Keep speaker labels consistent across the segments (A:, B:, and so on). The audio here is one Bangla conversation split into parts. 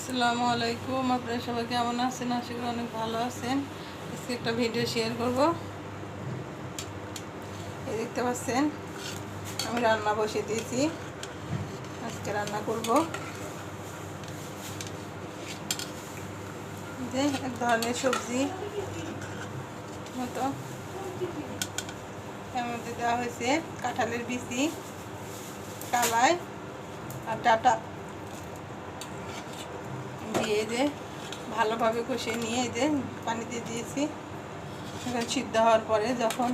A: আসসালামু আলাইকুম। আপনারা সবাই কেমন আছেন? আশা করি অনেক ভালো আছেন। আজকে একটা ভিডিও শেয়ার করব। এই দেখতে পাচ্ছেন, আমি রান্না বসিয়ে দিয়েছি। আজকে রান্না করব। যে এক ধরনের সবজি মতো। এর মধ্যে দেওয়া হয়েছে কাঁঠালের বিচি, কালাই আর ডাটা। দিয়ে যে ভালোভাবে কষিয়ে নিয়ে যে পানি দিয়ে দিয়েছি। এখন সিদ্ধ হওয়ার পরে যখন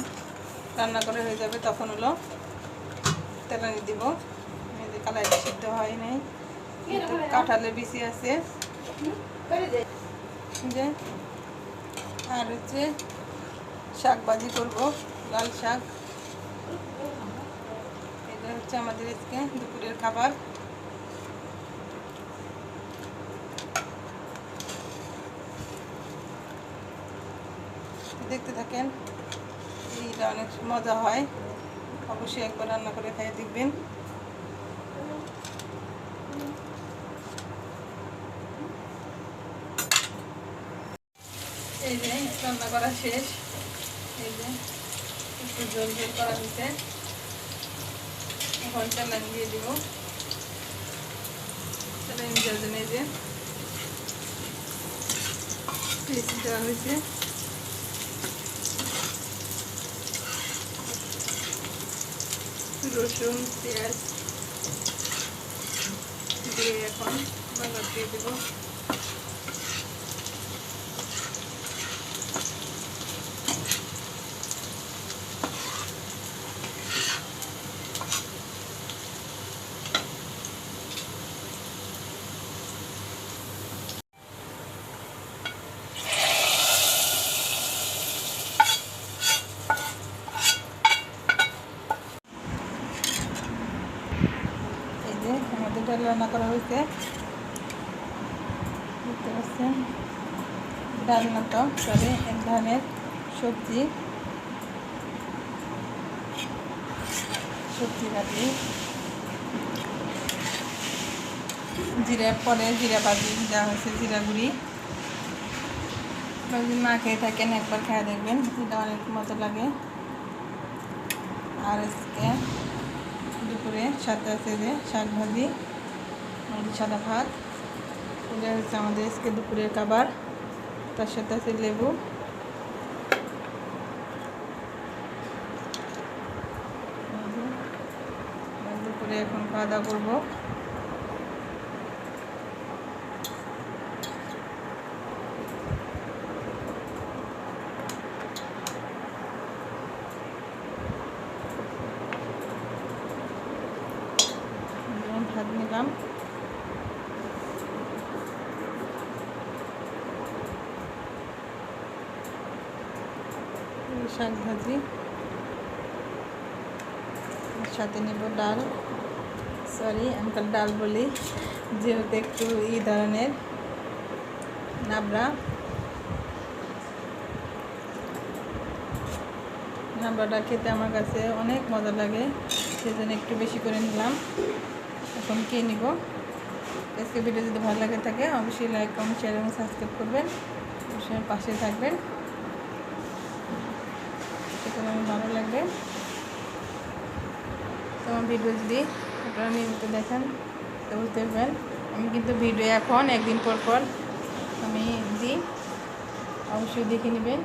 A: রান্না করে হয়ে যাবে তখন হলো তেলানি দিব। যে সিদ্ধ হয় নাই। কাঁঠালের বিচি আছে। যে আর হচ্ছে শাক ভাজি করব, লাল শাক। এটা হচ্ছে আমাদের আজকে দুপুরের খাবার। দেখতে থাকেন। এইটা অনেক মজা হয়। অবশ্যই একবার রান্না করে খাই দেখবেন। এই যে রান্না করা শেষ। এই যে একটু জল জল করা হয়েছে। এখন চালান দিয়ে দিব। চালান জন্য এই যে দেওয়া হয়েছে। রসুন পেঁয়াজ দিয়ে এখন বাজার দিয়ে দেবো। যে আমাদের ডাল রান্না করা হয়েছে। দেখতে পাচ্ছেন? ডাল না তো সরি এক ধরনের সবজি। সবজি ভাজি জিরা, পরে জিরা ভাজি দেওয়া হয়েছে জিরা গুঁড়ি। না খেয়ে থাকেন, একবার খেয়ে দেখবেন। এটা অনেক মজা লাগে। আর আজকে সাথে আছে যে শাক ভাজি, আমাদের সাদা ভাত। এটা হচ্ছে আমাদের আজকে দুপুরের খাবার। তার সাথে আছে লেবু। দুপুরে এখন খাওয়া দাওয়া করব। ভাত নিলাম। শাক ভাজি। সাথে নেব ডাল। সরি আমি কাল ডাল বলি, যেহেতু একটু এই ধরনের নাবড়া। নাবড়াটা খেতে আমার কাছে অনেক মজা লাগে, সেজন্য একটু বেশি করে নিলাম। কে নিব? আজকে ভিডিও যদি ভালো লাগে থাকে, অবশ্যই লাইক কমেন্ট শেয়ার এবং সাবস্ক্রাইব করবেন। অবশ্যই পাশে থাকবেন। ভালো লাগবে। তো আমার ভিডিও যদি আপনারা নিয়মিত দেখেন, তো বুঝতে পারবেন। আমি কিন্তু ভিডিও এখন একদিন পর পর আমি দিই। অবশ্যই দেখে নেবেন।